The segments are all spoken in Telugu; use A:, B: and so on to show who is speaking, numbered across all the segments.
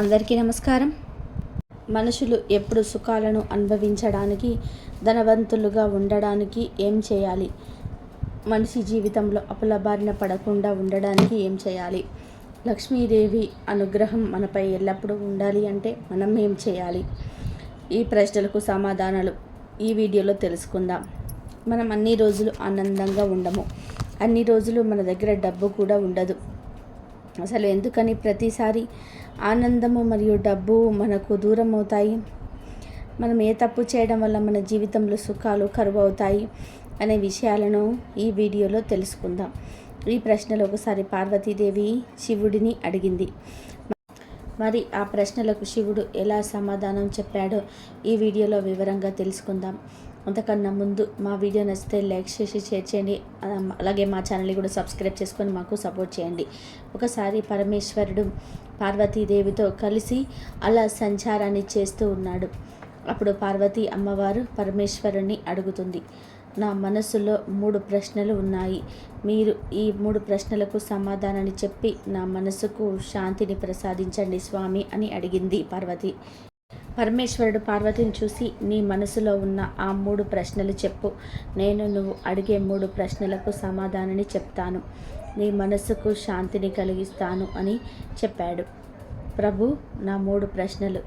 A: అందరికీ నమస్కారం. మనుషులు ఎప్పుడు సుఖాలను అనుభవించడానికి ధనవంతులుగా ఉండడానికి ఏం చేయాలి? మనిషి జీవితంలో అప్పుల బారిన పడకుండా ఉండడానికి ఏం చేయాలి? లక్ష్మీదేవి అనుగ్రహం మనపై ఎల్లప్పుడూ ఉండాలి అంటే మనం ఏం చేయాలి? ఈ ప్రశ్నలకు సమాధానాలు ఈ వీడియోలో తెలుసుకుందాం. మనం అన్ని రోజులు ఆనందంగా ఉండము. అన్ని రోజులు మన దగ్గర డబ్బు కూడా ఉండదు. అసలు ఎందుకని ప్రతిసారి ఆనందము మరియు డబ్బు మనకు దూరం అవుతాయి మనం ఏ తప్పు చేయడం వల్ల మన జీవితంలో సుఖాలు కరువు అవుతాయి అనే విషయాలను ఈ వీడియోలో తెలుసుకుందాం. ఈ ప్రశ్నలు ఒకసారి పార్వతీదేవి శివుడిని అడిగింది. మరి ఆ ప్రశ్నలకు శివుడు ఎలా సమాధానం చెప్పాడో ఈ వీడియోలో వివరంగా తెలుసుకుందాం. అంతకన్నా ముందు మా వీడియో నచ్చితే లైక్ చేసి షేర్ చేయండి. అలాగే మా ఛానల్ని కూడా సబ్స్క్రైబ్ చేసుకొని మాకు సపోర్ట్ చేయండి. ఒకసారి పరమేశ్వరుడు పార్వతీదేవితో కలిసి అలా సంచారాన్ని చేస్తూ ఉన్నాడు. అప్పుడు పార్వతీ అమ్మవారు పరమేశ్వరుని అడుగుతుంది. నా మనసులో మూడు ప్రశ్నలు ఉన్నాయి. మీరు ఈ మూడు ప్రశ్నలకు సమాధానాన్ని చెప్పి నా మనసుకు శాంతిని ప్రసాదించండి స్వామి అని అడిగింది పార్వతి. పరమేశ్వరుడు పార్వతిని చూసి నీ మనసులో ఉన్న ఆ మూడు ప్రశ్నలు చెప్పు. నేను నువ్వు అడిగే మూడు ప్రశ్నలకు సమాధానాన్ని చెప్తాను. నీ మనసుకు శాంతిని కలిగిస్తాను అని చెప్పాడు. ప్రభు నా మూడు ప్రశ్నలు.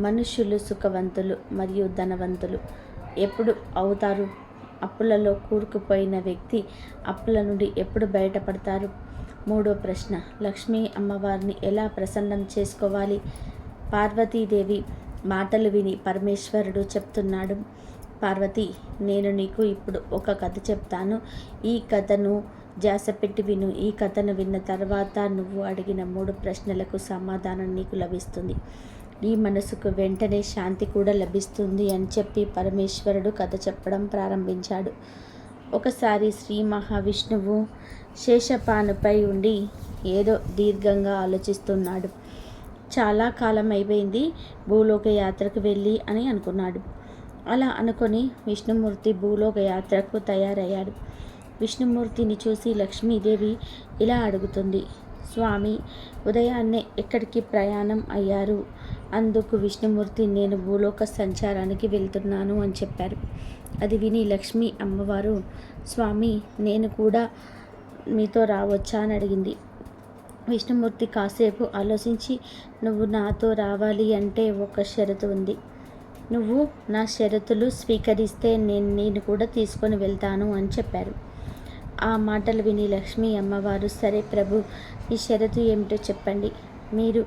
A: మనుష్యులు సుఖవంతులు మరియు ధనవంతులు. ఎప్పుడు అవుతారు? అప్పులలో కూరుకుపోయిన వ్యక్తి అప్పుల నుండి ఎప్పుడు బయటపడతారు? మూడో ప్రశ్న. లక్ష్మీ అమ్మవారిని ఎలా ప్రసన్నం చేసుకోవాలి? పార్వతీదేవి మాటలు విని పరమేశ్వరుడు చెప్తున్నాడు పార్వతి నేను నీకు ఇప్పుడు ఒక కథ చెప్తాను. ఈ కథను జాసపెట్టి విను. ఈ కథను విన్న తర్వాత నువ్వు అడిగిన మూడు ప్రశ్నలకు సమాధానం నీకు లభిస్తుంది. నీ మనసుకు వెంటనే శాంతి కూడా లభిస్తుంది అని చెప్పి పరమేశ్వరుడు కథ చెప్పడం ప్రారంభించాడు. ఒకసారి శ్రీ మహావిష్ణువు శేషపానుపై ఉండి ఏదో దీర్ఘంగా ఆలోచిస్తున్నాడు. చాలా కాలం అయిపోయింది భూలోక యాత్రకు వెళ్ళి అని అనుకున్నాడు. అలా అనుకొని విష్ణుమూర్తి భూలోక యాత్రకు తయారయ్యాడు. విష్ణుమూర్తిని చూసి లక్ష్మీదేవి ఇలా అడుగుతుంది స్వామి ఉదయాన్నే ఎక్కడికి ప్రయాణం అయ్యారు? అందుకు విష్ణుమూర్తి నేను భూలోక సంచారానికి వెళ్తున్నాను అని చెప్పారు. అది విని లక్ష్మీ అమ్మవారు స్వామి నేను కూడా మీతో రావచ్చా అని అడిగింది. విష్ణుమూర్తి కాసేపు ఆలోచించి నువ్వు నాతో రావాలి అంటే ఒక షరతు ఉంది. నువ్వు నా షరతులు స్వీకరిస్తే నేను నేను కూడా తీసుకొని వెళ్తాను అని చెప్పారు. ఆ మాటలు విని లక్ష్మీ అమ్మవారు సరే ప్రభు ఈ షరతు ఏమిటో చెప్పండి. మీరు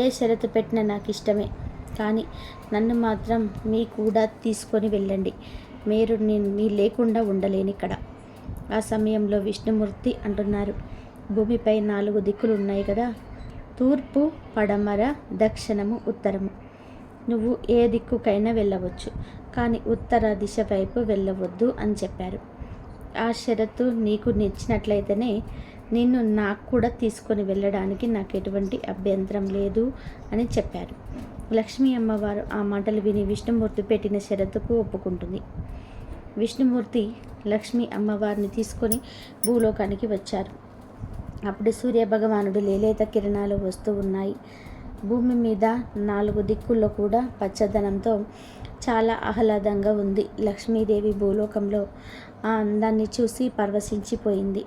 A: ఏ షరతు పెట్టినా నాకు ఇష్టమే. కానీ నన్ను మాత్రం మీ కూడా తీసుకొని వెళ్ళండి. మీరు నేను మీ లేకుండా ఉండలేను ఇక్కడ ఆ సమయంలో విష్ణుమూర్తి అంటున్నారు. భూమిపై నాలుగు దిక్కులు ఉన్నాయి కదా. తూర్పు పడమర దక్షిణము ఉత్తరము. నువ్వు ఏ దిక్కుకైనా వెళ్ళవచ్చు. కానీ ఉత్తర దిశ వైపు వెళ్ళవద్దు అని చెప్పారు. ఆ షరతు నీకు నచ్చినట్లయితేనే నిన్ను నాకు కూడా తీసుకొని వెళ్ళడానికి నాకు ఎటువంటి అభ్యంతరం లేదు అని చెప్పారు. లక్ష్మీ అమ్మవారు ఆ మాటలు విని విష్ణుమూర్తి పెట్టిన షరతుకు ఒప్పుకుంటుంది. విష్ణుమూర్తి లక్ష్మీ అమ్మవారిని తీసుకొని భూలోకానికి వచ్చారు. అప్పుడు సూర్య భగవానుడు లేలేత కిరణాలు వస్తూ ఉన్నాయి. భూమి మీద నాలుగు దిక్కుల్లో కూడా పచ్చదనంతో చాలా ఆహ్లాదంగా ఉంది. లక్ష్మీదేవి భూలోకంలో ఆ అందాన్ని చూసి పరవశించిపోయింది.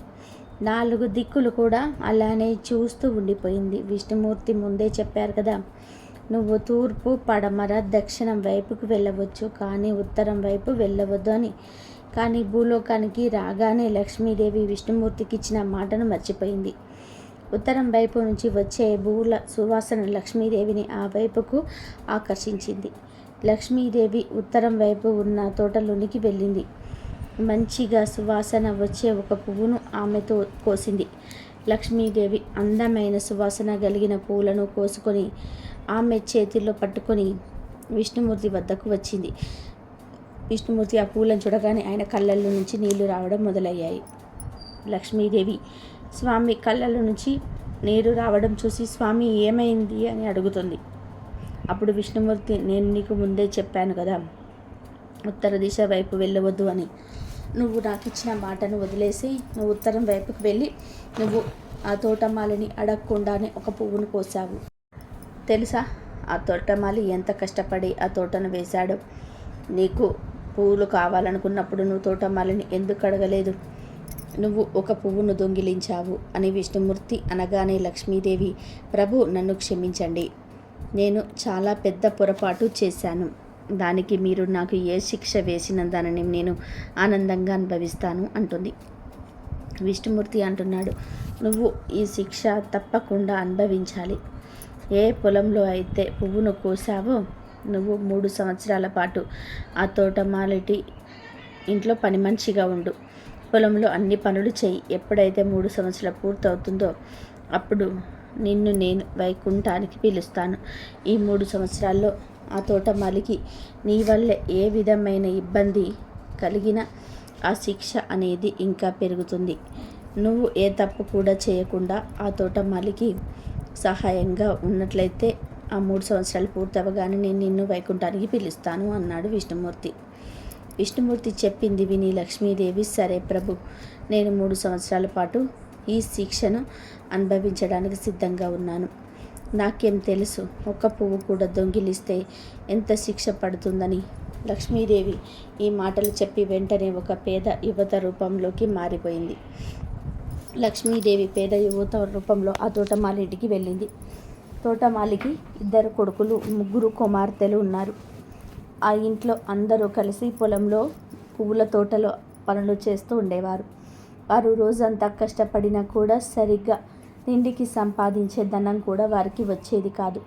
A: నాలుగు దిక్కులు కూడా అలానే చూస్తూ ఉండిపోయింది. విష్ణుమూర్తి ముందే చెప్పారు కదా నువ్వు తూర్పు పడమర దక్షిణం వైపుకు వెళ్ళవచ్చు కానీ ఉత్తరం వైపు వెళ్ళవద్దు అని. కానీ భూలోకానికి రాగానే లక్ష్మీదేవి విష్ణుమూర్తికి ఇచ్చిన మాటను మర్చిపోయింది. ఉత్తరం వైపు నుంచి వచ్చే భూల సువాసన లక్ష్మీదేవిని ఆ వైపుకు ఆకర్షించింది. లక్ష్మీదేవి ఉత్తరం వైపు ఉన్న తోటలోనికి వెళ్ళింది. మంచిగా సువాసన వచ్చే ఒక పువ్వును ఆమెతో కోసింది. లక్ష్మీదేవి అందమైన సువాసన కలిగిన పూలను కోసుకొని ఆమె చేతిలో పట్టుకొని విష్ణుమూర్తి వద్దకు వచ్చింది. విష్ణుమూర్తి ఆ పూలను చూడగానే ఆయన కళ్ళల్లో నుంచి నీళ్ళు రావడం మొదలయ్యాయి. లక్ష్మీదేవి స్వామి కళ్ళలో నుంచి నీరు రావడం చూసి స్వామి ఏమైంది? అని అడుగుతుంది. అప్పుడు విష్ణుమూర్తి నేను నీకు ముందే చెప్పాను కదా ఉత్తర దిశ వైపు వెళ్ళవద్దు అని. నువ్వు నాకు ఇచ్చిన మాటను వదిలేసి నువ్వు ఉత్తరం వైపుకు వెళ్ళి నువ్వు ఆ తోటమాలిని అడగకుండానే ఒక పువ్వును కోసావు. తెలుసా? ఆ తోటమాలి ఎంత కష్టపడి ఆ తోటను వేశాడో. నీకు పువ్వులు కావాలనుకున్నప్పుడు నువ్వు తోటమాలిని ఎందుకు అడగలేదు? నువ్వు ఒక పువ్వును దొంగిలించావు అని విష్ణుమూర్తి అనగానే లక్ష్మీదేవి ప్రభు నన్ను క్షమించండి. నేను చాలా పెద్ద పొరపాటు చేశాను. దానికి మీరు నాకు ఏ శిక్ష వేసిన దానిని నేను ఆనందంగా అనుభవిస్తాను అంటుంది. విష్ణుమూర్తి అంటున్నాడు నువ్వు ఈ శిక్ష తప్పకుండా అనుభవించాలి. ఏ పొలంలో అయితే పువ్వును కోసావో నువ్వు మూడు సంవత్సరాల పాటు ఆ తోటమాలిటి ఇంట్లో పని మంచిగా ఉండు. పొలంలో అన్ని పనులు చేయి ఎప్పుడైతే మూడు సంవత్సరాలు పూర్తవుతుందో అప్పుడు నిన్ను నేను వైకుంఠానికి పిలుస్తాను. ఈ మూడు సంవత్సరాల్లో ఆ తోటమాలికి నీ వల్ల ఏ విధమైన ఇబ్బంది కలిగిన ఆ శిక్ష అనేది ఇంకా పెరుగుతుంది. నువ్వు ఏ తప్పు కూడా చేయకుండా ఆ తోటమాలికి సహాయంగా ఉన్నట్లయితే ఆ మూడు సంవత్సరాలు పూర్తవగానే నేను నిన్ను వైకుంఠానికి పిలుస్తాను అన్నాడు విష్ణుమూర్తి. విష్ణుమూర్తి చెప్పింది విని లక్ష్మీదేవి సరే ప్రభు నేను మూడు సంవత్సరాల పాటు ఈ శిక్షను అనుభవించడానికి సిద్ధంగా ఉన్నాను. నాకేం తెలుసు ఒక్క పువ్వు కూడా దొంగిలిస్తే ఎంత శిక్ష పడుతుందని. లక్ష్మీదేవి ఈ మాటలు చెప్పి వెంటనే ఒక పేద యువత రూపంలోకి మారిపోయింది. లక్ష్మీదేవి పేద యువత రూపంలో ఆ తోటమాలింటికి వెళ్ళింది. తోటమాలికి ఇద్దరు కొడుకులు ముగ్గురు కుమార్తెలు ఉన్నారు. ఆ ఇంట్లో అందరూ కలిసి పొలంలో పువ్వుల తోటలో పనులు చేస్తూ ఉండేవారు. వారు రోజంతా కష్టపడినా కూడా సరిగ్గా తిండికి సంపాదించే ధనం కూడా వారికి వచ్చేది కాదు.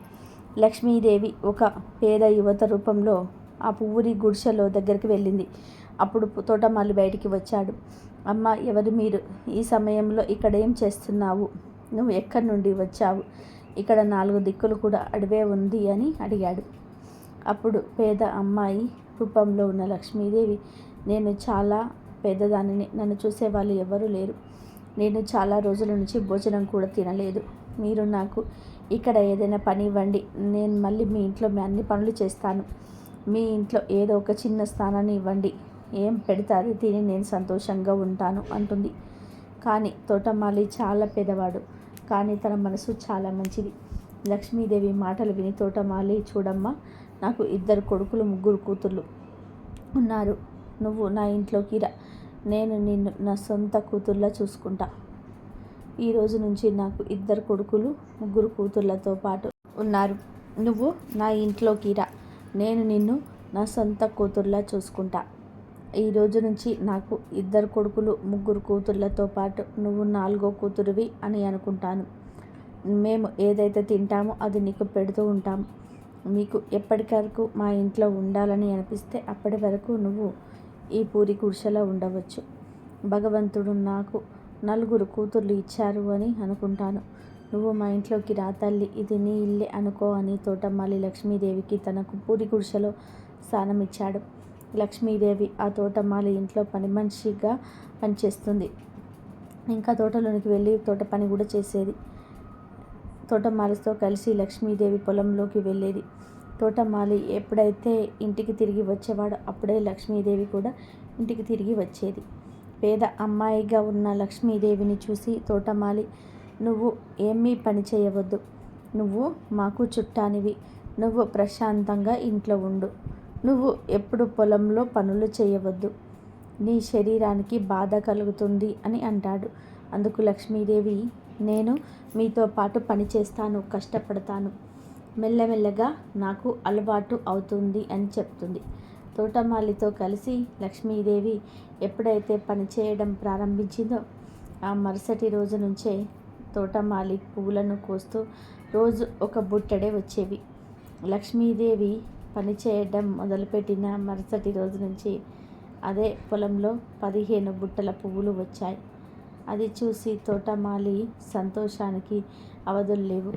A: లక్ష్మీదేవి ఒక పేద యువత రూపంలో ఆ పువ్వురి గుడిసెలో దగ్గరికి వెళ్ళింది. అప్పుడు తోటమాలి బయటికి వచ్చాడు. అమ్మ ఎవరు మీరు? ఈ సమయంలో ఇక్కడ ఏం చేస్తున్నావు? నువ్వు ఎక్కడి నుండి వచ్చావు? ఇక్కడ నాలుగు దిక్కులు కూడా అడవే ఉంది అని అడిగాడు. అప్పుడు పేద అమ్మాయి రూపంలో ఉన్న లక్ష్మీదేవి నేను చాలా పేదదానిని నన్ను చూసే వాళ్ళు లేరు. నేను చాలా రోజుల నుంచి భోజనం కూడా తినలేదు. మీరు నాకు ఇక్కడ ఏదైనా పని ఇవ్వండి. నేను మళ్ళీ మీ ఇంట్లో మీ అన్ని పనులు చేస్తాను. మీ ఇంట్లో ఏదో ఒక చిన్న స్థానాన్ని ఇవ్వండి. ఏం పెడతారు? తిని నేను సంతోషంగా ఉంటాను అంటుంది. కానీ తోటమాలి చాలా పేదవాడు కానీ తన మనసు చాలా మంచిది. లక్ష్మీదేవి మాటలు విని తోటమాలి చూడమ్మా నాకు ఇద్దరు కొడుకులు ముగ్గురు కూతుర్లు ఉన్నారు. నువ్వు నా ఇంట్లోకి రా. నేను నిన్ను నా సొంత కూతుర్లా చూసుకుంటా. ఈ రోజు నుంచి నాకు ఇద్దరు కొడుకులు ముగ్గురు కూతుర్లతో పాటు ఉన్నారు. నువ్వు నా ఇంట్లోకి రా. నేను నిన్ను నా సొంత కూతుర్లా చూసుకుంటా. ఈ రోజు నుంచి నాకు ఇద్దరు కొడుకులు ముగ్గురు కూతుర్లతో పాటు నువ్వు నాలుగో కూతురువి అని అనుకుంటాను. మేము ఏదైతే తింటామో అది నీకు పెడుతూ ఉంటాం. మీకు ఎప్పటికరకు మా ఇంట్లో ఉండాలని అనిపిస్తే అప్పటి వరకు నువ్వు ఈ పూరి గుడిసెలో ఉండవచ్చు. భగవంతుడు నాకు నలుగురు కూతుర్లు ఇచ్చారు అని అనుకుంటాను. నువ్వు మా ఇంట్లోకి రా తల్లి ఇది నీ ఇల్లే అనుకో అని తోటమాలి లక్ష్మీదేవికి తనకు పూరి గుడిసెలో స్థానం ఇచ్చాడు లక్ష్మీదేవి ఆ తోటమాలి ఇంట్లో పని మనిషిగా పనిచేస్తుంది. ఇంకా తోటలోనికి వెళ్ళి తోట పని కూడా చేసేది. తోటమాలితో కలిసి లక్ష్మీదేవి పొలంలోకి వెళ్ళేది. తోటమాలి ఎప్పుడైతే ఇంటికి తిరిగి వచ్చేవాడో అప్పుడే లక్ష్మీదేవి కూడా ఇంటికి తిరిగి వచ్చేది. పేద అమ్మాయిగా ఉన్న లక్ష్మీదేవిని చూసి తోటమాలి నువ్వు ఏమీ పని చేయవద్దు. నువ్వు మాకు చుట్టానివి. నువ్వు ప్రశాంతంగా ఇంట్లో ఉండు. నువ్వు ఎప్పుడు పొలంలో పనులు చేయవద్దు. నీ శరీరానికి బాధ కలుగుతుంది అని అంటాడు. అందుకు లక్ష్మీదేవి నేను మీతో పాటు పని చేస్తాను కష్టపడతాను. మెల్లమెల్లగా నాకు అలవాటు అవుతుంది అని చెప్తుంది. తోటమాలితో కలిసి లక్ష్మీదేవి ఎప్పుడైతే పని చేయడం ప్రారంభించిందో ఆ మరుసటి రోజు నుంచే తోటమాలి పువ్వులను కోస్తూ రోజు ఒక బుట్టడే వచ్చేవి. లక్ష్మీదేవి పని చేయడం మొదలుపెట్టిన మరుసటి రోజు నుంచి అదే పొలంలో పదిహేను బుట్టల పువ్వులు వచ్చాయి. అది చూసి తోటమాలి సంతోషానికి అవధులు లేవు.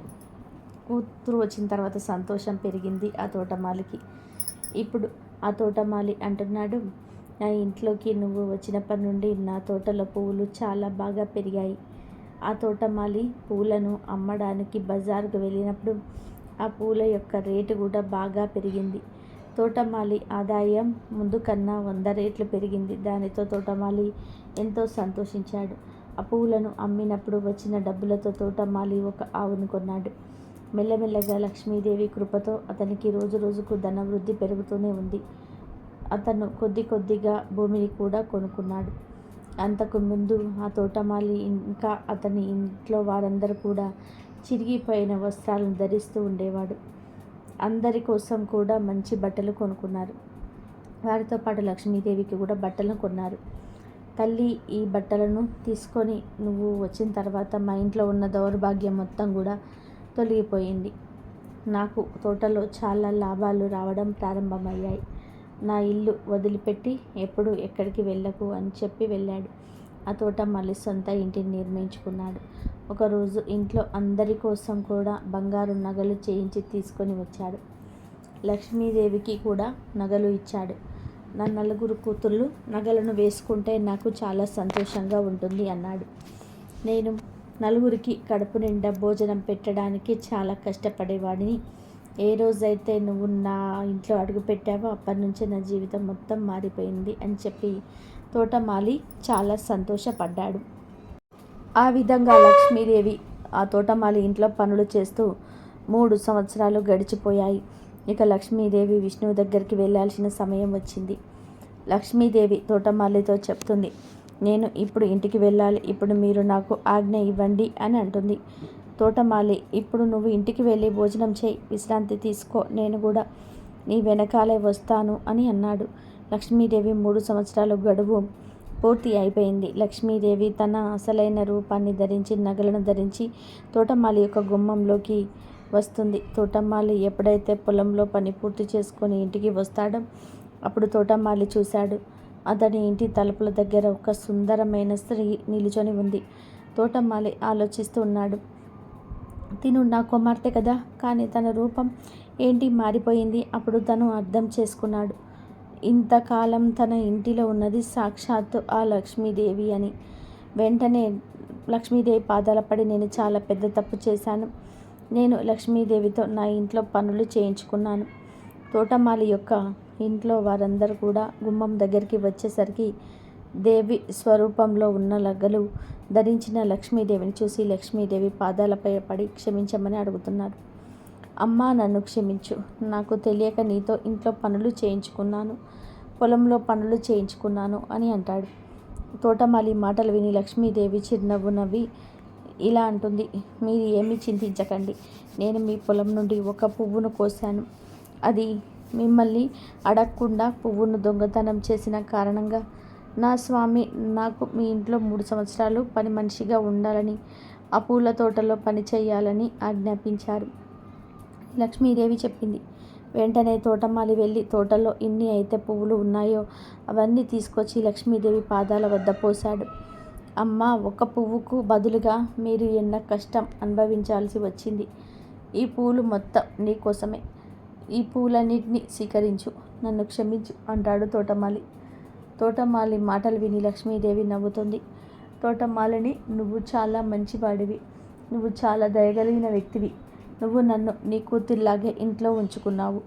A: కూతురు వచ్చిన తర్వాత సంతోషం పెరిగింది ఆ తోటమాలికి. ఇప్పుడు ఆ తోటమాలి అంటున్నాడు నా ఇంట్లోకి నువ్వు వచ్చినప్పటి నుండి నా తోటలో పువ్వులు చాలా బాగా పెరిగాయి. ఆ తోటమాలి పూలను అమ్మడానికి బజార్కు వెళ్ళినప్పుడు ఆ పూల యొక్క రేటు కూడా బాగా పెరిగింది. తోటమాలి ఆదాయం ముందు కన్నా వంద రేట్లు పెరిగింది. దానితో తోటమాలి ఎంతో సంతోషించాడు. ఆ పువ్వులను అమ్మినప్పుడు వచ్చిన డబ్బులతో తోటమాలి ఒక ఆవును కొన్నాడు. మెల్లమెల్లగా లక్ష్మీదేవి కృపతో అతనికి రోజు రోజుకు ధనవృద్ధి పెరుగుతూనే ఉంది. అతను కొద్ది కొద్దిగా భూమిని కూడా కొనుక్కున్నాడు. అంతకు ముందు ఆ తోటమాలి ఇంకా అతని ఇంట్లో వారందరూ కూడా చిరిగిపోయిన వస్త్రాలను ధరిస్తూ ఉండేవాడు. అందరి కోసం కూడా మంచి బట్టలు కొనుక్కున్నారు. వారితో పాటు లక్ష్మీదేవికి కూడా బట్టలను కొన్నారు. తల్లి ఈ బట్టలను తీసుకొని నువ్వు వచ్చిన తర్వాత మా ఇంట్లో ఉన్న దౌర్భాగ్యం మొత్తం కూడా తొలగిపోయింది. నాకు తోటలో చాలా లాభాలు రావడం ప్రారంభమయ్యాయి. నా ఇల్లు వదిలిపెట్టి ఎప్పుడు ఎక్కడికి వెళ్ళకు అని చెప్పి వెళ్ళాడు. ఆ తోట మళ్ళీ సొంత ఇంటిని నిర్మించుకున్నాడు. ఒకరోజు ఇంట్లో అందరి కోసం కూడా బంగారు నగలు చేయించి తీసుకొని వచ్చాడు. లక్ష్మీదేవికి కూడా నగలు ఇచ్చాడు. నా నలుగురు కూతుళ్ళు నగలను వేసుకుంటే నాకు చాలా సంతోషంగా ఉంటుంది అన్నాడు. నేను నలుగురికి కడుపు నిండా భోజనం పెట్టడానికి చాలా కష్టపడేవాడిని. ఏ రోజైతే నువ్వు నా ఇంట్లో అడుగు పెట్టావో అప్పటి నుంచి నా జీవితం మొత్తం మారిపోయింది అని చెప్పి తోటమాలి చాలా సంతోషపడ్డాడు. ఆ విధంగా లక్ష్మీదేవి ఆ తోటమాలి ఇంట్లో పనులు చేస్తూ మూడు సంవత్సరాలు గడిచిపోయాయి. ఇక లక్ష్మీదేవి విష్ణువు దగ్గరికి వెళ్ళాల్సిన సమయం వచ్చింది. లక్ష్మీదేవి తోటమాలితో చెప్తుంది నేను ఇప్పుడు ఇంటికి వెళ్ళాలి. ఇప్పుడు మీరు నాకు ఆజ్ఞ ఇవ్వండి అని అంటుంది. తోటమాలి ఇప్పుడు నువ్వు ఇంటికి వెళ్ళి భోజనం చేయి. విశ్రాంతి తీసుకో. నేను కూడా నీ వెనకాలే వస్తాను అని అన్నాడు. లక్ష్మీదేవి మూడు సంవత్సరాలు గడువు పూర్తి అయిపోయింది. లక్ష్మీదేవి తన అసలైన రూపాన్ని ధరించి నగలను ధరించి తోటమాలి యొక్క గుమ్మంలోకి వస్తుంది. తోటమాలి ఎప్పుడైతే పొలంలో పని పూర్తి చేసుకొని ఇంటికి వస్తాడో అప్పుడు తోటమాలి చూశాడు. అతని ఇంటి తలుపుల దగ్గర ఒక సుందరమైన స్త్రీ నిలుచొని ఉంది. తోటమాలి ఆలోచిస్తూ ఉన్నాడు. తిను నా కుమార్తె కదా! కానీ తన రూపం ఏంటి? మారిపోయింది. అప్పుడు తను అర్థం చేసుకున్నాడు. ఇంతకాలం తన ఇంటిలో ఉన్నది సాక్షాత్తు ఆ లక్ష్మీదేవి అని. వెంటనే లక్ష్మీదేవి పాదాల పడి నేను చాలా పెద్ద తప్పు చేశాను. నేను లక్ష్మీదేవితో నా ఇంట్లో పనులు చేయించుకున్నాను. తోటమాలి యొక్క ఇంట్లో వారందరూ కూడా గుమ్మం దగ్గరికి వచ్చేసరికి దేవి స్వరూపంలో ఉన్న లగ్గలు ధరించిన లక్ష్మీదేవిని చూసి లక్ష్మీదేవి పాదాలపై పడి క్షమించమని అడుగుతున్నారు అమ్మా నన్ను క్షమించు. నాకు తెలియక నీతో ఇంట్లో పనులు చేయించుకున్నాను. పొలంలో పనులు చేయించుకున్నాను అని అంటాడు. తోటమాలి మాటలు విని లక్ష్మీదేవి చిరునవ్వు నవ్వి ఇలా అంటుంది మీరు ఏమీ చింతించకండి. నేను మీ పొలం నుండి ఒక పువ్వును కోసాను. అది మిమ్మల్ని అడగకుండా పువ్వును దొంగతనం చేసిన కారణంగా నా స్వామి నాకు మీ ఇంట్లో మూడు సంవత్సరాలు పని మనిషిగా ఉండాలని ఆ పూల తోటలో పని చేయాలని ఆజ్ఞాపించారు. లక్ష్మీదేవి చెప్పింది. వెంటనే తోటమాలి వెళ్ళి తోటలో ఎన్ని అయితే పువ్వులు ఉన్నాయో అవన్నీ తీసుకొచ్చి లక్ష్మీదేవి పాదాల వద్ద పోశాడు. అమ్మ ఒక పువ్వుకు బదులుగా మీరు ఎన్న కష్టం అనుభవించాల్సి వచ్చింది. ఈ పూలు మొత్తం నీకోసమే ఈ పూలన్నిటిని స్వీకరించు నన్ను క్షమించు అంటాడు తోటమాలి. తోటమాలి మాటలు విని లక్ష్మీదేవి నవ్వుతుంది. తోటమాలిని నువ్వు చాలా మంచివాడివి. నువ్వు చాలా దయగలిగిన వ్యక్తివి. నువ్వు నన్ను నీ కూతుర్లాగే ఇంట్లో ఉంచుకున్నావు.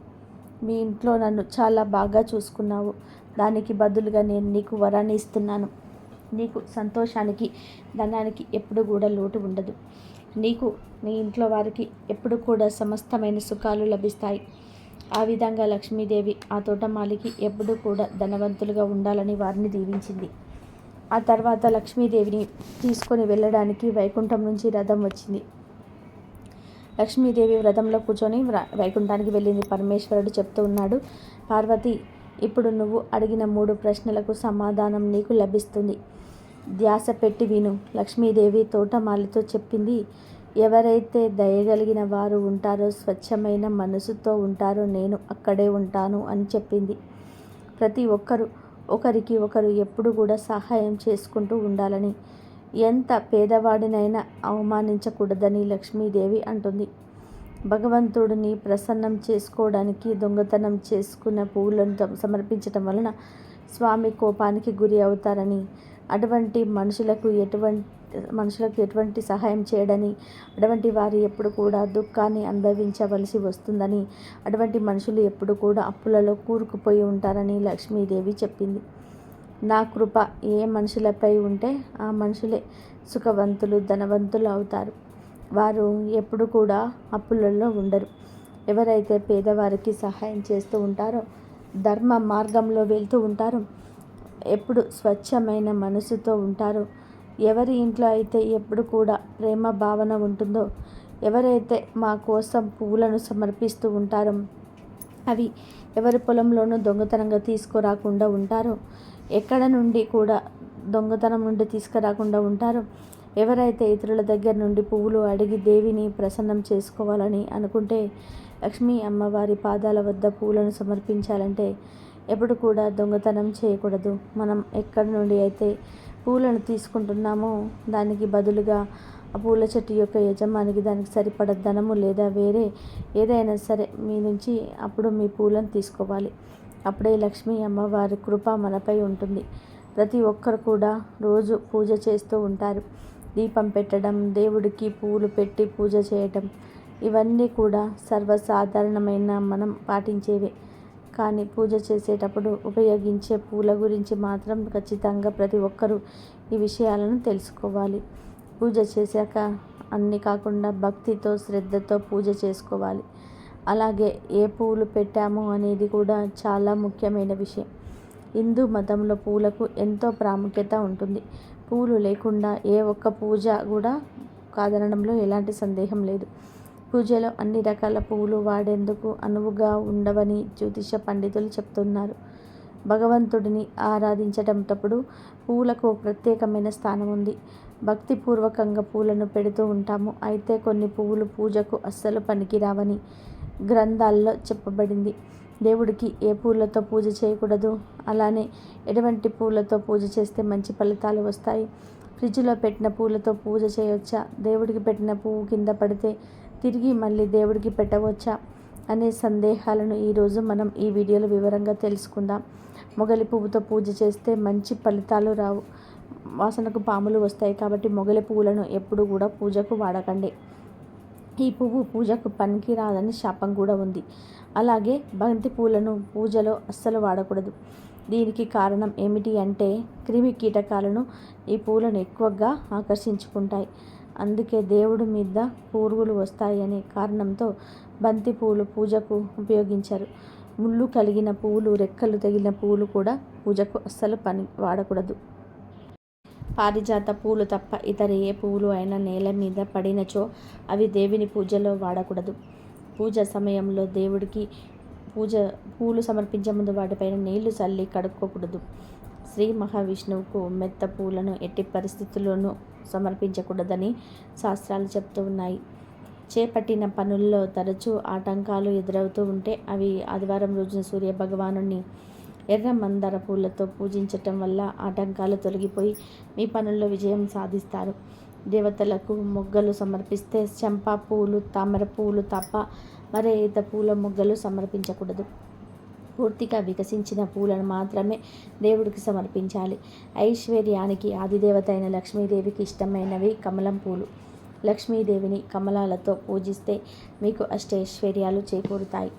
A: మీ ఇంట్లో నన్ను చాలా బాగా చూసుకున్నావు. దానికి బదులుగా నేను నీకు వరాన్ని ఇస్తున్నాను. నీకు సంతోషానికి ధనానికి ఎప్పుడు కూడా లోటు ఉండదు. నీకు నీ ఇంట్లో వారికి ఎప్పుడు కూడా సమస్తమైన సుఖాలు లభిస్తాయి. ఆ విధంగా లక్ష్మీదేవి ఆ తోటమాలికి ఎప్పుడూ కూడా ధనవంతులుగా ఉండాలని వారిని దీవించింది. ఆ తర్వాత లక్ష్మీదేవిని తీసుకొని వెళ్ళడానికి వైకుంఠం నుంచి రథం వచ్చింది. లక్ష్మీదేవి వ్రతంలో కూర్చొని వైకుంఠానికి వెళ్ళింది పరమేశ్వరుడు చెప్తూ ఉన్నాడు పార్వతి ఇప్పుడు నువ్వు అడిగిన మూడు ప్రశ్నలకు సమాధానం నీకు లభిస్తుంది. ధ్యాస పెట్టి విను. లక్ష్మీదేవి తోటమాలితో చెప్పింది ఎవరైతే దయగలిగిన వారు ఉంటారో స్వచ్ఛమైన మనసుతో ఉంటారో నేను అక్కడే ఉంటాను అని చెప్పింది. ప్రతి ఒక్కరు ఒకరికి ఒకరు ఎప్పుడు కూడా సహాయం చేసుకుంటూ ఉండాలని ఎంత పేదవాడినైనా అవమానించకూడదని లక్ష్మీదేవి అంటుంది. భగవంతుడిని ప్రసన్నం చేసుకోవడానికి దొంగతనం చేసుకున్న పువ్వులను సమర్పించటం వలన స్వామి కోపానికి గురి అవుతారని అటువంటి మనుషులకు ఎటువంటి మనుషులకు ఎటువంటి సహాయం చేయడని అటువంటి వారు ఎప్పుడు కూడా దుఃఖాన్ని అనుభవించవలసి వస్తుందని అటువంటి మనుషులు ఎప్పుడు కూడా అప్పులలో కూరుకుపోయి ఉంటారని లక్ష్మీదేవి చెప్పింది. నా కృప ఏ మనుషులపై ఉంటే ఆ మనుషులే సుఖవంతులు ధనవంతులు అవుతారు. వారు ఎప్పుడు కూడా అప్పులలో ఉండరు. ఎవరైతే పేదవారికి సహాయం చేస్తూ ఉంటారో ధర్మ మార్గంలో వెళ్తూ ఉంటారో. ఎప్పుడు స్వచ్ఛమైన మనసుతో ఉంటారో. ఎవరి ఇంట్లో అయితే ఎప్పుడు కూడా ప్రేమ భావన ఉంటుందో ఎవరైతే మా కోసం పువ్వులను సమర్పిస్తూ ఉంటారో అవి ఎవరి పొలంలోనూ దొంగతనంగా తీసుకురాకుండా ఉంటారో. ఎక్కడ నుండి కూడా దొంగతనం నుండి తీసుకురాకుండా ఉంటారో. ఎవరైతే ఇతరుల దగ్గర నుండి పువ్వులు అడిగి దేవిని ప్రసన్నం చేసుకోవాలని అనుకుంటే లక్ష్మీ అమ్మవారి పాదాల వద్ద పూలను సమర్పించాలంటే ఎప్పుడు కూడా దొంగతనం చేయకూడదు. మనం ఎక్కడి నుండి అయితే పూలను తీసుకుంటున్నామో దానికి బదులుగా ఆ పూల చెట్టు యొక్క యజమానికి దానికి సరిపడ ధనము లేదా వేరే ఏదైనా సరే మీ నుంచి అప్పుడు మీ పూలను తీసుకోవాలి. అప్పుడే లక్ష్మీ అమ్మవారి కృప మనపై ఉంటుంది. ప్రతి ఒక్కరు కూడా రోజు పూజ చేస్తూ ఉంటారు. దీపం పెట్టడం దేవుడికి పూలు పెట్టి పూజ చేయటం ఇవన్నీ కూడా సర్వసాధారణమైన మనం పాటించేవే. కానీ పూజ చేసేటప్పుడు ఉపయోగించే పూల గురించి మాత్రం ఖచ్చితంగా ప్రతి ఒక్కరూ ఈ విషయాలను తెలుసుకోవాలి. పూజ చేశాక అన్నీ కాకుండా భక్తితో శ్రద్ధతో పూజ చేసుకోవాలి. అలాగే ఏ పూలు పెట్టాము అనేది కూడా చాలా ముఖ్యమైన విషయం. హిందూ మతంలో పూలకు ఎంతో ప్రాముఖ్యత ఉంటుంది. పూలు లేకుండా ఏ ఒక్క పూజ కూడా కాదనడంలో ఎలాంటి సందేహం లేదు. పూజలో అన్ని రకాల పువ్వులు వాడేందుకు అనువుగా ఉండవని జ్యోతిష పండితులు చెప్తున్నారు. భగవంతుడిని ఆరాధించటప్పుడు పూలకు ప్రత్యేకమైన స్థానం ఉంది. భక్తిపూర్వకంగా పూలను పెడుతూ ఉంటాము. అయితే కొన్ని పువ్వులు పూజకు అస్సలు పనికిరావని గ్రంథాల్లో చెప్పబడింది. దేవుడికి ఏ పూలతో పూజ చేయకూడదు? అలానే ఎటువంటి పూలతో పూజ చేస్తే మంచి ఫలితాలు వస్తాయి? ఫ్రిడ్జ్లో పెట్టిన పూలతో పూజ చేయవచ్చా? దేవుడికి పెట్టిన పువ్వు కింద పడితే తిరిగి మళ్ళీ దేవుడికి పెట్టవచ్చా? అనే సందేహాలను ఈరోజు మనం ఈ వీడియోలో వివరంగా తెలుసుకుందాం. మొగలి పువ్వుతో పూజ చేస్తే మంచి ఫలితాలు రావు. వాసనకు పాములు వస్తాయి కాబట్టి మొగలి పువ్వులను ఎప్పుడు కూడా పూజకు వాడకండి. ఈ పువ్వు పూజకు పనికిరాదని శాపం కూడా ఉంది. అలాగే బంతి పూలను పూజలో అస్సలు వాడకూడదు. దీనికి కారణం ఏమిటి అంటే క్రిమి కీటకాలను ఈ పూలను ఎక్కువగా ఆకర్షించుకుంటాయి. అందుకే దేవుడి మీద పురుగులు వస్తాయనే కారణంతో బంతి పూలు పూజకు ఉపయోగించారు. ముళ్ళు కలిగిన పువ్వులు రెక్కలు తగిలిన పువ్వులు కూడా పూజకు అస్సలు పని వాడకూడదు. పారిజాత పూలు తప్ప ఇతర ఏ పువ్వులు అయినా నేల మీద పడినచో అవి దేవిని పూజలో వాడకూడదు. పూజ సమయంలో దేవుడికి పూజ పూలు సమర్పించే ముందు వాటిపైన నీళ్ళు చల్లి కడుక్కోకూడదు. శ్రీ మహావిష్ణువుకు మెత్త పూలను ఎట్టి పరిస్థితుల్లోనూ సమర్పించకూడదని శాస్త్రాలు చెప్తూ ఉన్నాయి. చేపట్టిన పనుల్లో తరచూ ఆటంకాలు ఎదురవుతూ ఉంటే అవి ఆదివారం రోజున సూర్య భగవాను ఎర్ర మందార పూలతో పూజించటం వల్ల ఆటంకాలు తొలగిపోయి మీ పనుల్లో విజయం సాధిస్తారు. దేవతలకు మొగ్గలు సమర్పిస్తే చంపా పూలు తామర పూలు తప్ప మరే ఇత పూల మొగ్గలు సమర్పించకూడదు. పూర్తిగా వికసించిన పూలను మాత్రమే దేవుడికి సమర్పించాలి. ఐశ్వర్యానికి ఆదిదేవత అయిన లక్ష్మీదేవికి ఇష్టమైనవి కమలం పూలు. లక్ష్మీదేవిని కమలాలతో పూజిస్తే మీకు అష్టైశ్వర్యాలు చేకూరుతాయి.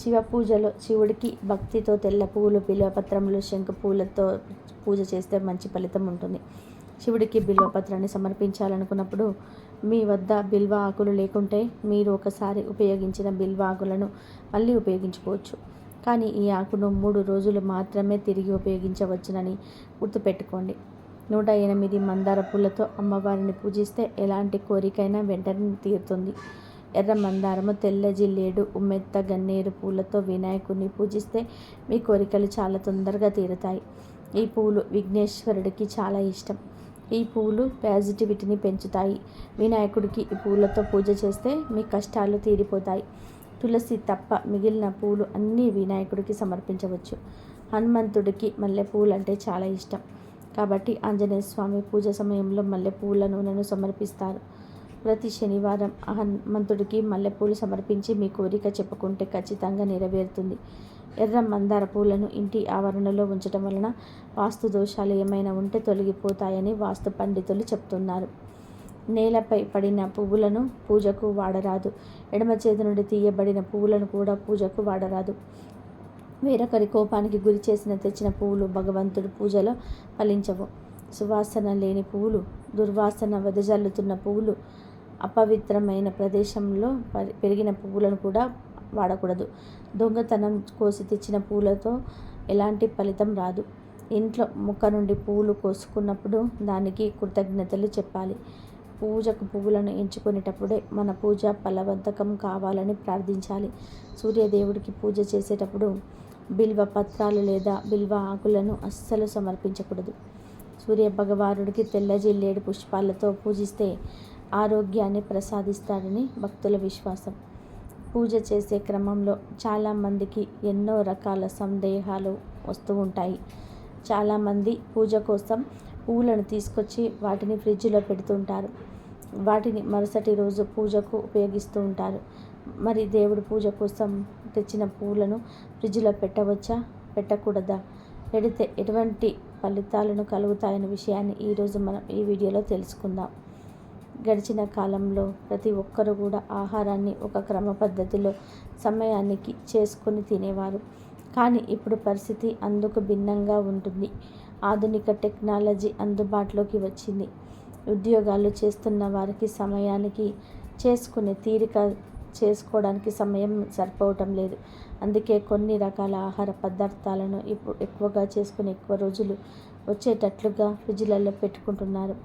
A: శివ పూజలో శివుడికి భక్తితో తెల్ల పువ్వులు బిల్వపత్రములు శంఖ పూలతో పూజ చేస్తే మంచి ఫలితం ఉంటుంది. శివుడికి బిల్వపత్రాన్ని సమర్పించాలనుకున్నప్పుడు మీ వద్ద బిల్వ ఆకులు లేకుంటే మీరు ఒకసారి ఉపయోగించిన బిల్వ ఆకులను మళ్ళీ ఉపయోగించుకోవచ్చు. కానీ ఈ ఆకును మూడు రోజులు మాత్రమే తిరిగి ఉపయోగించవచ్చునని గుర్తుపెట్టుకోండి. నూట ఎనిమిది మందార పూలతో అమ్మవారిని పూజిస్తే ఎలాంటి కోరికైనా వెంటనే తీరుతుంది. ఎర్ర మందారము తెల్ల జిల్లేడు ఉమ్మెత్త గన్నేరు పూలతో వినాయకుడిని పూజిస్తే మీ కోరికలు చాలా తొందరగా తీరుతాయి. ఈ పూలు విఘ్నేశ్వరుడికి చాలా ఇష్టం. ఈ పూలు పాజిటివిటీని పెంచుతాయి. వినాయకుడికి ఈ పూలతో పూజ చేస్తే మీ కష్టాలు తీరిపోతాయి. తులసి తప్ప మిగిలిన పూలు అన్నీ వినాయకుడికి సమర్పించవచ్చు. హనుమంతుడికి మల్లెపూలు అంటే చాలా ఇష్టం. కాబట్టి ఆంజనేయ స్వామి పూజ సమయంలో మల్లెపూల నూనెను సమర్పిస్తారు. ప్రతి శనివారం హనుమంతుడికి మల్లెపూలు సమర్పించి మీ కోరిక చెప్పుకుంటే ఖచ్చితంగా నెరవేరుతుంది. ఎర్ర మందార పూలను ఇంటి ఆవరణలో ఉంచడం వలన వాస్తు దోషాలు ఏమైనా ఉంటే తొలగిపోతాయని వాస్తు పండితులు చెప్తున్నారు. నేలపై పడిన పువ్వులను పూజకు వాడరాదు. ఎడమ చేతి నుండి తీయబడిన పువ్వులను కూడా పూజకు వాడరాదు. వేరొకరి కోపానికి గురి చేసిన తెచ్చిన పువ్వులు భగవంతుడు పూజలో ఫలించవు. సువాసన లేని పువ్వులు దుర్వాసన వెదజల్లుతున్న పువ్వులు అపవిత్రమైన ప్రదేశంలో పెరిగిన పువ్వులను కూడా వాడకూడదు. దొంగతనం కోసి తెచ్చిన పూలతో ఎలాంటి ఫలితం రాదు. ఇంట్లో ముక్క నుండి పువ్వులు కోసుకున్నప్పుడు దానికి కృతజ్ఞతలు చెప్పాలి. పూజకు పువ్వులను ఎంచుకునేటప్పుడే మన పూజ ఫలవంతకం కావాలని ప్రార్థించాలి. సూర్యదేవుడికి పూజ చేసేటప్పుడు బిల్వ పత్రాలు లేదా బిల్వ ఆకులను అస్సలు సమర్పించకూడదు. సూర్య భగవానుడికి తెల్ల జిల్లేడు పుష్పాలతో పూజిస్తే ఆరోగ్యాన్ని ప్రసాదిస్తాడని భక్తుల విశ్వాసం. పూజ చేసే క్రమంలో చాలామందికి ఎన్నో రకాల సందేహాలు వస్తూ ఉంటాయి. చాలామంది పూజ కోసం పువ్వులను తీసుకొచ్చి వాటిని ఫ్రిడ్జ్లో పెడుతుంటారు. వాటిని మరుసటి రోజు పూజకు ఉపయోగిస్తూ ఉంటారు. మరి దేవుడి పూజ కోసం తెచ్చిన పువ్వులను ఫ్రిడ్జ్లో పెట్టవచ్చా? పెట్టకూడదా? పెడితే ఎటువంటి ఫలితాలను కలుగుతాయనే విషయాన్ని ఈరోజు మనం ఈ వీడియోలో తెలుసుకుందాం. గడిచిన కాలంలో ప్రతి ఒక్కరు కూడా ఆహారాన్ని ఒక క్రమ పద్ధతిలో సమయానికి చేసుకొని తినేవారు. కానీ ఇప్పుడు పరిస్థితి అందుకు భిన్నంగా ఉంటుంది. ఆధునిక టెక్నాలజీ అందుబాటులోకి వచ్చింది. ఉద్యోగాలు చేస్తున్న వారికి సమయానికి చేసుకునే తీరిక చేసుకోవడానికి సమయం సరిపోవటం లేదు. అందుకే కొన్ని రకాల ఆహార పదార్థాలను ఇప్పుడు ఎక్కువగా చేసుకుని ఎక్కువ రోజులు వచ్చేటట్లుగా ఫ్రిడ్జ్లలో పెట్టుకుంటున్నారు.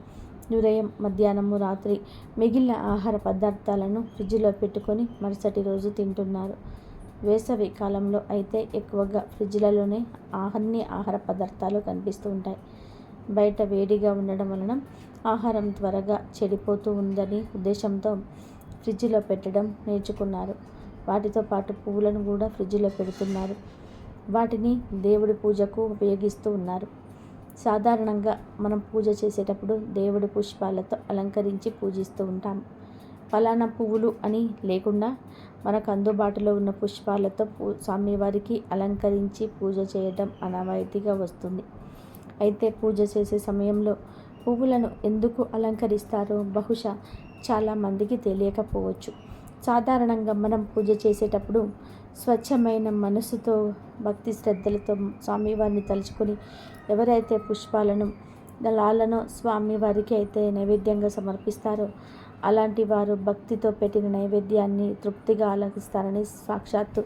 A: ఉదయం మధ్యాహ్నము రాత్రి మిగిలిన ఆహార పదార్థాలను ఫ్రిడ్జ్లో పెట్టుకొని మరుసటి రోజు తింటున్నారు. వేసవి కాలంలో అయితే ఎక్కువగా ఫ్రిడ్జ్లలోనే అన్ని ఆహార పదార్థాలు కనిపిస్తూ ఉంటాయి. బయట వేడిగా ఉండడం వలన ఆహారం త్వరగా చెడిపోతూ ఉందని ఉద్దేశంతో ఫ్రిడ్జ్లో పెట్టడం నేర్చుకున్నారు. వాటితో పాటు పువ్వులను కూడా ఫ్రిడ్జ్లో పెడుతున్నారు. వాటిని దేవుడి పూజకు ఉపయోగిస్తూ ఉన్నారు. సాధారణంగా మనం పూజ చేసేటప్పుడు దేవుడి పుష్పాలతో అలంకరించి పూజిస్తూ ఉంటాం. ఫలానా పువ్వులు అని లేకుండా మనకు అందుబాటులో ఉన్న పుష్పాలతో పూ స్వామివారికి అలంకరించి పూజ చేయడం అనవాయితీగా వస్తుంది. అయితే పూజ చేసే సమయంలో పువ్వులను ఎందుకు అలంకరిస్తారో బహుశా చాలామందికి తెలియకపోవచ్చు. సాధారణంగా మనం పూజ చేసేటప్పుడు స్వచ్ఛమైన మనసుతో భక్తి శ్రద్ధలతో స్వామివారిని తలుచుకొని ఎవరైతే పుష్పాలను దళాలను స్వామివారికి అయితే నైవేద్యంగా సమర్పిస్తారో అలాంటి వారు భక్తితో పెట్టిన నైవేద్యాన్ని తృప్తిగా ఆలకిస్తారని సాక్షాత్తు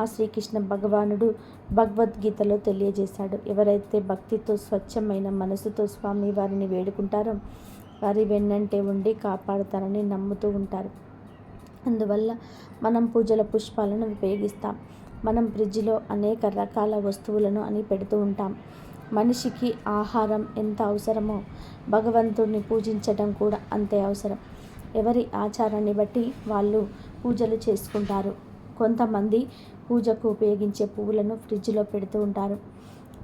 A: ఆ శ్రీకృష్ణ భగవానుడు భగవద్గీతలో తెలియజేశాడు. ఎవరైతే భక్తితో స్వచ్ఛమైన మనసుతో స్వామి వారిని వేడుకుంటారో వారి వెన్నంటే ఉండి కాపాడుతారని నమ్ముతూ ఉంటారు. అందువల్ల మనం పూజల పుష్పాలను ఉపయోగిస్తాం. మనం ఫ్రిడ్జ్లో అనేక రకాల వస్తువులను అని పెడుతూ ఉంటాం. మనిషికి ఆహారం ఎంత అవసరమో భగవంతుడిని పూజించడం కూడా అంతే అవసరం. ఎవరి ఆచారాన్ని బట్టి వాళ్ళు పూజలు చేసుకుంటారు. కొంతమంది పూజకు ఉపయోగించే పువ్వులను ఫ్రిడ్జ్లో పెడుతూ ఉంటారు.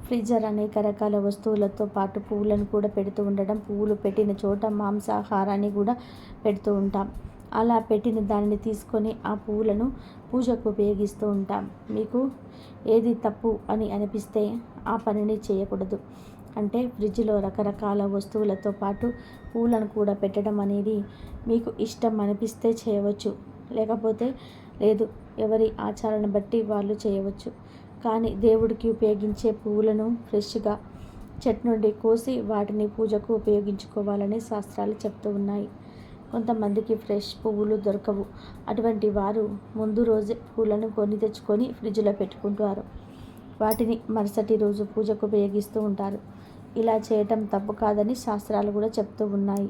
A: ఫ్రిడ్జర్ అనేక రకాల వస్తువులతో పాటు పువ్వులను కూడా పెడుతూ ఉండడం పువ్వులు పెట్టిన చోట మాంసాహారాన్ని కూడా పెడుతూ ఉంటాం. అలా పెట్టిన దానిని తీసుకొని ఆ పువ్వులను పూజకు ఉపయోగిస్తూ ఉంటాం. మీకు ఏది తప్పు అని అనిపిస్తే ఆ పనిని చేయకూడదు. అంటే ఫ్రిడ్జ్లో రకరకాల వస్తువులతో పాటు పూలను కూడా పెట్టడం అనేది మీకు ఇష్టం అనిపిస్తే చేయవచ్చు. లేకపోతే లేదు ఎవరి ఆచారాన్ని బట్టి వాళ్ళు చేయవచ్చు. కానీ దేవుడికి ఉపయోగించే పువ్వులను ఫ్రెష్గా చెట్టు నుండి కోసి వాటిని పూజకు ఉపయోగించుకోవాలని శాస్త్రాలు చెప్తూ ఉన్నాయి. కొంతమందికి ఫ్రెష్ పువ్వులు దొరకవు. అటువంటి వారు ముందు రోజే పూలను కొని తెచ్చుకొని ఫ్రిడ్జ్లో పెట్టుకుంటారు. వాటిని మరుసటి రోజు పూజకు ఉపయోగిస్తూ ఉంటారు. ఇలా చేయటం తప్పు కాదని శాస్త్రాలు కూడా చెప్తూ ఉన్నాయి.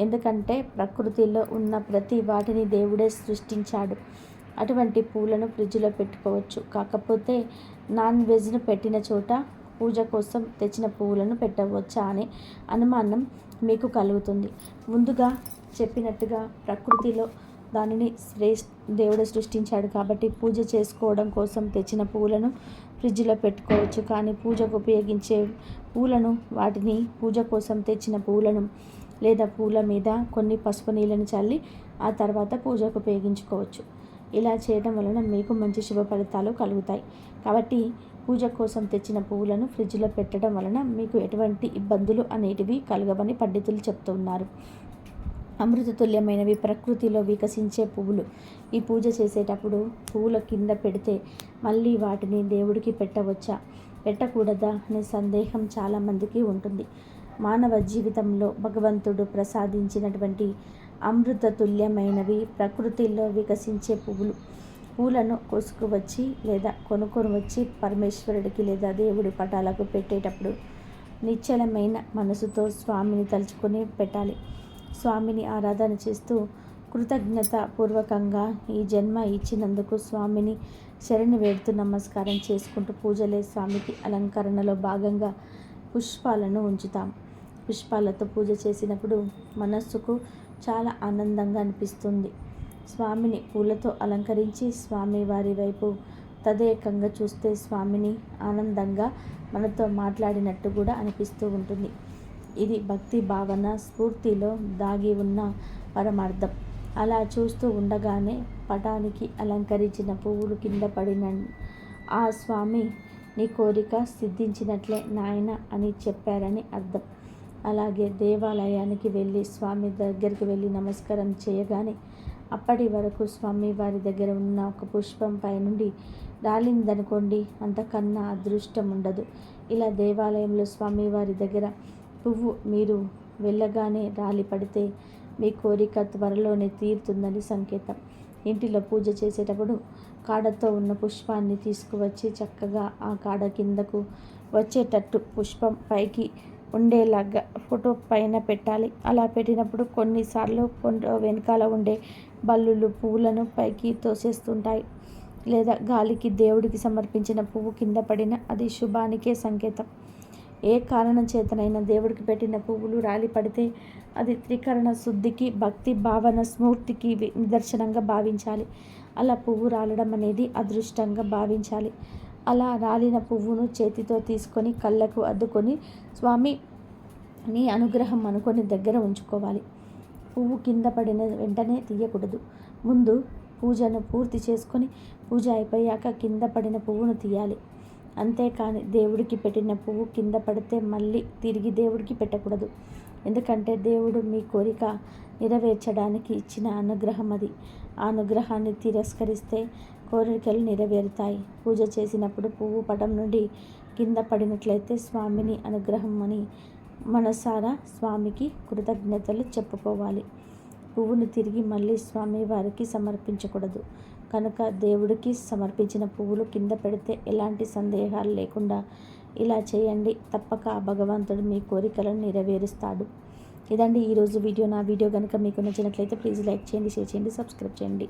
A: ఎందుకంటే ప్రకృతిలో ఉన్న ప్రతి వాటిని దేవుడే సృష్టించాడు. అటువంటి పూలను ఫ్రిడ్జ్లో పెట్టుకోవచ్చు. కాకపోతే నాన్ వెజ్ను పెట్టిన చోట పూజ కోసం తెచ్చిన పువ్వులను పెట్టవచ్చా అనే అనుమానం మీకు కలుగుతుంది. ముందుగా చెప్పినట్టుగా ప్రకృతిలో దానిని శ్రేష్ దేవుడు సృష్టించాడు కాబట్టి పూజ చేసుకోవడం కోసం తెచ్చిన పూలను ఫ్రిడ్జ్లో పెట్టుకోవచ్చు. కానీ పూజకు ఉపయోగించే పూలను వాటిని పూజ కోసం తెచ్చిన పూలను లేదా పూల మీద కొన్ని పసుపు నీళ్ళని చల్లి ఆ తర్వాత పూజకు ఉపయోగించుకోవచ్చు. ఇలా చేయడం వలన మీకు మంచి శుభ ఫలితాలు కలుగుతాయి. కాబట్టి పూజ కోసం తెచ్చిన పువ్వులను ఫ్రిడ్జ్లో పెట్టడం వలన మీకు ఎటువంటి ఇబ్బందులు అనేటివి కలగవని పండితులు చెప్తున్నారు. అమృతతుల్యమైనవి ప్రకృతిలో వికసించే పువ్వులు. ఈ పూజ చేసేటప్పుడు పువ్వుల కింద పెడితే మళ్ళీ వాటిని దేవుడికి పెట్టవచ్చా? పెట్టకూడదా అనే సందేహం చాలామందికి ఉంటుంది. మానవ జీవితంలో భగవంతుడు ప్రసాదించినటువంటి అమృతతుల్యమైనవి ప్రకృతిలో వికసించే పువ్వులు. పూలను కోసుకువచ్చి లేదా కొనుక్కొని వచ్చి పరమేశ్వరుడికి లేదా దేవుడి పటాలకు పెట్టేటప్పుడు నిశ్చలమైన మనసుతో స్వామిని తలుచుకొని పెట్టాలి. స్వామిని ఆరాధన చేస్తూ కృతజ్ఞత పూర్వకంగా ఈ జన్మ ఇచ్చినందుకు స్వామిని శరణి వేడుతూ నమస్కారం చేసుకుంటూ పూజలే స్వామికి అలంకరణలో భాగంగా పుష్పాలను ఉంచుతాం. పుష్పాలతో పూజ చేసినప్పుడు మనస్సుకు చాలా ఆనందంగా అనిపిస్తుంది. స్వామిని పూలతో అలంకరించి స్వామి వారి వైపు తదేకంగా చూస్తే స్వామిని ఆనందంగా మనతో మాట్లాడినట్టు కూడా అనిపిస్తూ ఉంటుంది. ఇది భక్తి భావన స్ఫూర్తిలో దాగి ఉన్న పరమార్థం. అలా చూస్తూ ఉండగానే పటానికి అలంకరించిన పువ్వులు కింద పడిన ఆ స్వామి నీ కోరిక సిద్ధించినట్లే నాయన అని చెప్పారని అర్థం. అలాగే దేవాలయానికి వెళ్ళి స్వామి దగ్గరికి వెళ్ళి నమస్కారం చేయగానే అప్పటి వరకు స్వామి వారి దగ్గర ఉన్న ఒక పుష్పం పైనుండి రాలిందనుకోండి అంతకన్నా అదృష్టం ఉండదు. ఇలా దేవాలయంలో స్వామి వారి దగ్గర పువ్వు మీరు వెళ్ళగానే రాలి పడితే మీ కోరిక త్వరలోనే తీరుతుందని సంకేతం. ఇంటిలో పూజ చేసేటప్పుడు కాడతో ఉన్న పుష్పాన్ని తీసుకువచ్చి చక్కగా ఆ కాడ కిందకు వచ్చేటట్టు పుష్పం పైకి ఉండేలాగా ఫోటో పైన పెట్టాలి. అలా పెట్టినప్పుడు కొన్నిసార్లు కొండ వెనకాల ఉండే బల్లులు పువ్వులను పైకి తోసేస్తుంటాయి. లేదా గాలికి దేవుడికి సమర్పించిన పువ్వు కింద పడిన అది శుభానికే సంకేతం. ఏ కారణం చేతనైనా దేవుడికి పెట్టిన పువ్వులు రాలి పడితే అది త్రికరణ శుద్ధికి భక్తి భావన స్మూర్తికి నిదర్శనంగా భావించాలి. అలా పువ్వు రాలడం అనేది అదృష్టంగా భావించాలి. అలా రాలిన పువ్వును చేతితో తీసుకొని కళ్ళకు అద్దుకొని స్వామి నీ అనుగ్రహం అనుకొని దగ్గర ఉంచుకోవాలి. పువ్వు కింద పడిన వెంటనే తీయకూడదు. ముందు పూజను పూర్తి చేసుకొని పూజ అయిపోయాక కింద పడిన పువ్వును తీయాలి. అంతేకాని దేవుడికి పెట్టిన పువ్వు కింద పడితే మళ్ళీ తిరిగి దేవుడికి పెట్టకూడదు. ఎందుకంటే దేవుడు మీ కోరిక నెరవేర్చడానికి ఇచ్చిన అనుగ్రహం అది. ఆ అనుగ్రహాన్ని తిరస్కరిస్తే కోరికలు నెరవేరుతాయి. పూజ చేసినప్పుడు పువ్వు పటం నుండి కింద పడినట్లయితే స్వామిని అనుగ్రహం అని మనసారా స్వామికి కృతజ్ఞతలు చెప్పుకోవాలి. పువ్వును తిరిగి మళ్ళీ స్వామి వారికి సమర్పించకూడదు. కనుక దేవుడికి సమర్పించిన పువ్వులు కింద పెడితే ఎలాంటి సందేహాలు లేకుండా ఇలా చేయండి. తప్పక ఆ భగవంతుడు మీ కోరికలను నెరవేరుస్తాడు. ఇదండి ఈరోజు వీడియో. నా వీడియో కనుక మీకు నచ్చినట్లయితే ప్లీజ్ లైక్ చేయండి షేర్ చేయండి సబ్స్క్రైబ్ చేయండి.